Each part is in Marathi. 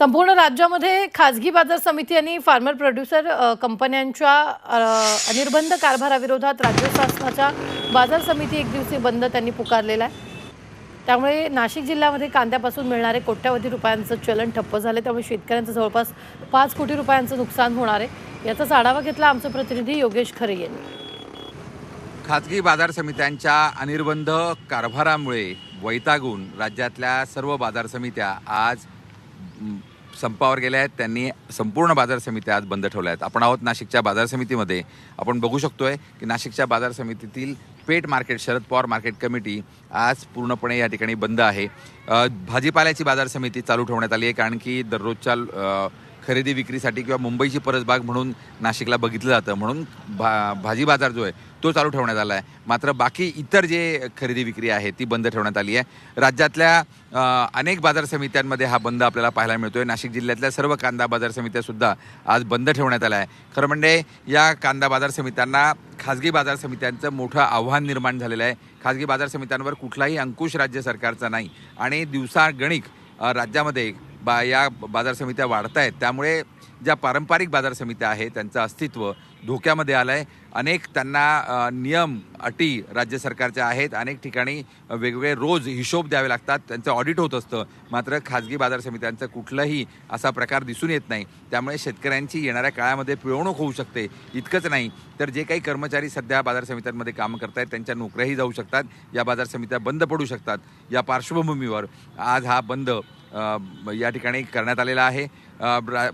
संपूर्ण राज्यामध्ये खाजगी बाजार समिती आणि फार्मर प्रोड्युसर कंपन्यांच्या अनिर्बंध कारभाराविरोधात राज्य शासनाच्या बाजार समिती एक दिवसीय बंद त्यांनी पुकारलेला आहे. त्यामुळे नाशिक जिल्ह्यामध्ये कांद्यापासून मिळणारे कोट्यावधी रुपयांचं चलन ठप्प झाले त्यामुळे शेतकऱ्यांचं जवळपास पाच कोटी रुपयांचं नुकसान होणार आहे. याचाच आढावा घेतला आमचे प्रतिनिधी योगेश खरे यांनी. खाजगी बाजार समित्यांच्या अनिर्बंध कारभारामुळे वैतागून राज्यातल्या सर्व बाजार समित्या आज संपावर गेल्या आहेत त्यांनी संपूर्ण बाजार समित्या आज बंद ठेवल्या आहेत. आपण आहोत नाशिकच्या बाजार समितीमध्ये. आपण बघू शकतोय की नाशिकच्या बाजार समितीतील पेट market Sharad Pawar market committee आज पूर्णपणे या ठिकाणी बंद आहे. भाजीपाल्याची बाजार समिती चालू ठेवण्यात आली आहे कारण की दररोजच्या खरेदी विक्रीसाठी किंवा मुंबईची परसबाग म्हणून नाशिकला बघितलं जातं. म्हणून भा भाजी बाजार जो आहे तो चालू ठेवण्यात आला आहे. मात्र बाकी इतर जे खरेदी विक्री आहे ती बंद ठेवण्यात आली आहे. राज्यातल्या अनेक बाजार समित्यांमध्ये हा बंद आपल्याला पाहायला मिळतोय. नाशिक जिल्ह्यातल्या सर्व कांदा बाजार समित्यासुद्धा आज बंद ठेवण्यात आल्या आहे खरं म्हणजे या कांदा बाजार समित्यांना खाजगी बाजार समित्यांचं मोठं आव्हान निर्माण झालेलं आहे. खाजगी बाजार समित्यांवर कुठलाही अंकुश राज्य सरकारचा नाही. आणि दिवसागणिक राज्यामध्ये बा या बाजार समित्या वाढत आहेत त्यामुळे ज्या पारंपरिक बाजार समित्या आहेत त्यांचं अस्तित्व धोक्यामध्ये आलं आहे अनेक त्यांना नियम अटी राज्य सरकारच्या आहेत. अनेक ठिकाणी वेगवेगळे रोज हिशोब द्यावे लागतात. त्यांचं ऑडिट होत असतं. मात्र खाजगी बाजार समित्यांचं कुठलंही असा प्रकार दिसून येत नाही. त्यामुळे शेतकऱ्यांची येणाऱ्या काळामध्ये पिळवणूक होऊ शकते. इतकंच नाही तर जे काही कर्मचारी सध्या बाजार समित्यांमध्ये काम करत आहेत त्यांच्या नोकऱ्याही जाऊ शकतात. या बाजार समित्या बंद पडू शकतात. या पार्श्वभूमीवर आज हा बंद या ठिकाणी करण्यात आलेला आहे.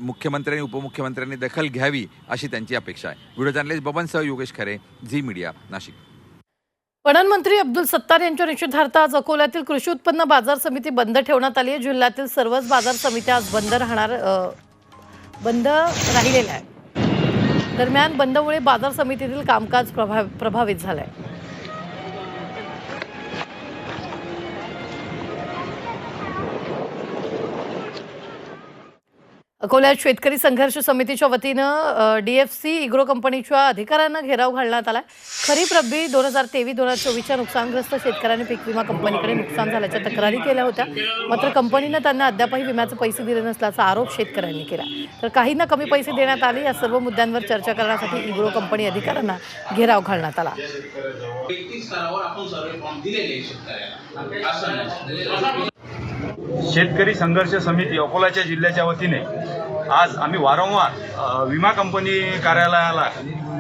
मुख्यमंत्र्यांनी उपमुख्यमंत्र्यांनी दखल घ्यावी अशी त्यांची अपेक्षा आहे. व्हिडिओ जर्नलिस्ट बबनसह योगेश खरे झी मीडिया नाशिक. पणन मंत्री अब्दुल सत्तार यांच्या निषेधार्थ आज अकोल्यातील कृषी उत्पन्न बाजार समिती बंद ठेवण्यात आली आहे. जिल्ह्यातील सर्वच बाजार समित्या आज बंद राहणार बंद राहिलेल्या आहेत. दरम्यान बंदमुळे बाजार समितीतील कामकाज प्रभाव प्रभावित झालं आहे अकोल्यात शेतकरी संघर्ष समितीच्या वतीनं डी एफ सी इग्रो कंपनीच्या अधिकाऱ्यांना घेराव घालण्यात आला खरीप रब्बी दोन हजार तेवीस दोन हजार चोवीसच्या नुकसानग्रस्त शेतकऱ्यांनी पीक विमा कंपनीकडे नुकसान झाल्याच्या तक्रारी केल्या होत्या. मात्र कंपनीनं त्यांना अद्यापही विम्याचे पैसे दिले नसल्याचा आरोप शेतकऱ्यांनी केला. तर काहींना कमी पैसे देण्यात आले या सर्व मुद्द्यांवर चर्चा करण्यासाठी इग्रो कंपनी अधिकाऱ्यांना घेराव घालण्यात आला. आपण शेतकरी संघर्ष समिती अकोलाच्या जिल्ह्याच्या वतीने आज आम्ही वारंवार विमा कंपनी कार्यालयाला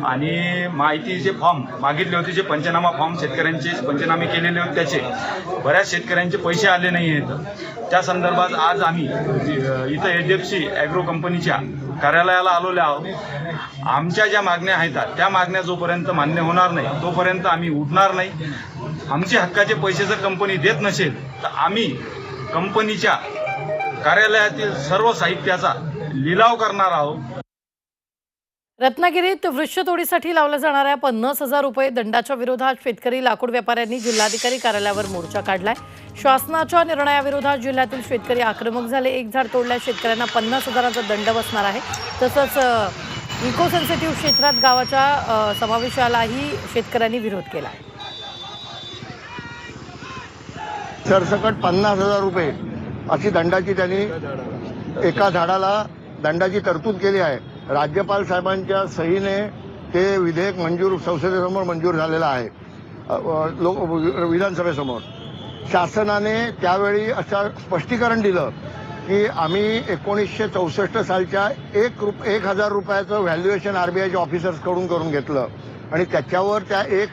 आणि माहितीचे फॉर्म मागितले होते जे पंचनामा फॉर्म शेतकऱ्यांचे पंचनामे केलेले होते त्याचे. बऱ्याच शेतकऱ्यांचे पैसे आले नाही आहेत. त्या संदर्भात आज आम्ही इथं H D F C agro कंपनीच्या कार्यालयाला आलेलो आहोत. आमच्या ज्या मागण्या आहेत त्या मागण्या जोपर्यंत मान्य होणार नाही तोपर्यंत आम्ही उठणार नाही. आमचे हक्काचे पैसे जर कंपनी देत नसेल तर आम्ही कंपनीच्या कार्यालयातील सर्व साहित्याचा लिलाव करणार आहोत. रत्नागिरीत वृक्षतोडीसाठी लावल्या जाणाऱ्या पन्नास हजार रुपये दंडाच्या विरोधात शेतकरी लाकूड व्यापाऱ्यांनी जिल्हाधिकारी कार्यालयावर मोर्चा काढलाय. शासनाच्या निर्णयाविरोधात जिल्ह्यातील शेतकरी आक्रमक झाले. एक झाड तोडल्या शेतकऱ्यांना पन्नास हजाराचा दंड बसणार आहे. तसंच इको सेन्सिटिव्ह क्षेत्रात गावाच्या समावेशालाही शेतकऱ्यांनी विरोध केला आहे सरसकट पन्नास हजार रुपये अशी दंडाची त्यांनी एका झाडाला दंडाची तरतूद केली आहे. राज्यपाल साहेबांच्या सहीने ते विधेयक मंजूर संसदेसमोर मंजूर झालेलं आहे. लोक विधानसभेसमोर. शासनाने त्यावेळी असं स्पष्टीकरण दिलं की आम्ही एकोणीसशे चौसष्ट सालच्या एक रुप एक हजार रुपयाचं व्हॅल्युएशन आरबीआयच्या ऑफिसर्सकडून करून घेतलं. आणि त्याच्यावर त्या एक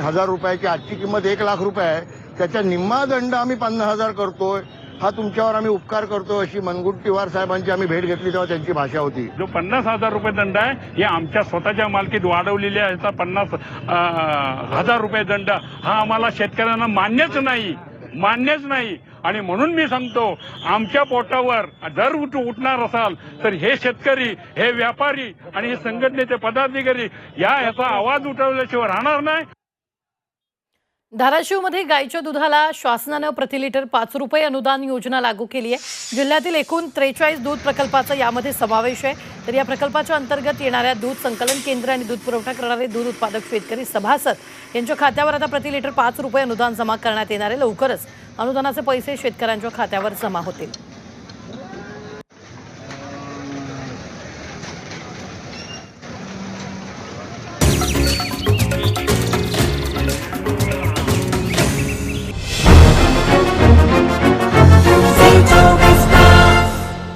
हजार रुपयाची आजची किंमत एक लाख रुपये आहे. त्याचा निम्मा दंड आम्ही पन्नास हजार करतोय. हा तुमच्यावर आम्ही उपकार करतो अशी मनगुट्टीवार साहेबांची आम्ही भेट घेतली तेव्हा त्यांची भाषा होती. जो पन्नास हजार रुपये दंड आहे हे आमच्या स्वतःच्या मालकीत वाढवलेले आहे. पन्नास हजार रुपये दंड हा आम्हाला शेतकऱ्यांना मान्यच नाही मान्यच नाही. आणि म्हणून मी सांगतो आमच्या पोटावर जर उठ उठणार असाल तर हे शेतकरी हे व्यापारी आणि हे संघटनेचे पदाधिकारी या ह्याचा आवाज उठवल्याशिवाय राहणार नाही. धाराशिवमध्ये गायीच्या दुधाला शासनानं प्रति लिटर पाच रुपये अनुदान योजना लागू केली आहे. जिल्ह्यातील एकूण त्रेचाळीस दूध प्रकल्पाचा यामध्ये समावेश आहे. तर या प्रकल्पाच्या अंतर्गत येणाऱ्या दूध संकलन केंद्र आणि दूध पुरवठा करणारे दूध उत्पादक शेतकरी सभासद यांच्या खात्यावर आता प्रति लिटर पाच रुपये अनुदान जमा करण्यात येणार आहे. लवकरच अनुदानाचे पैसे शेतकऱ्यांच्या खात्यावर जमा होतील.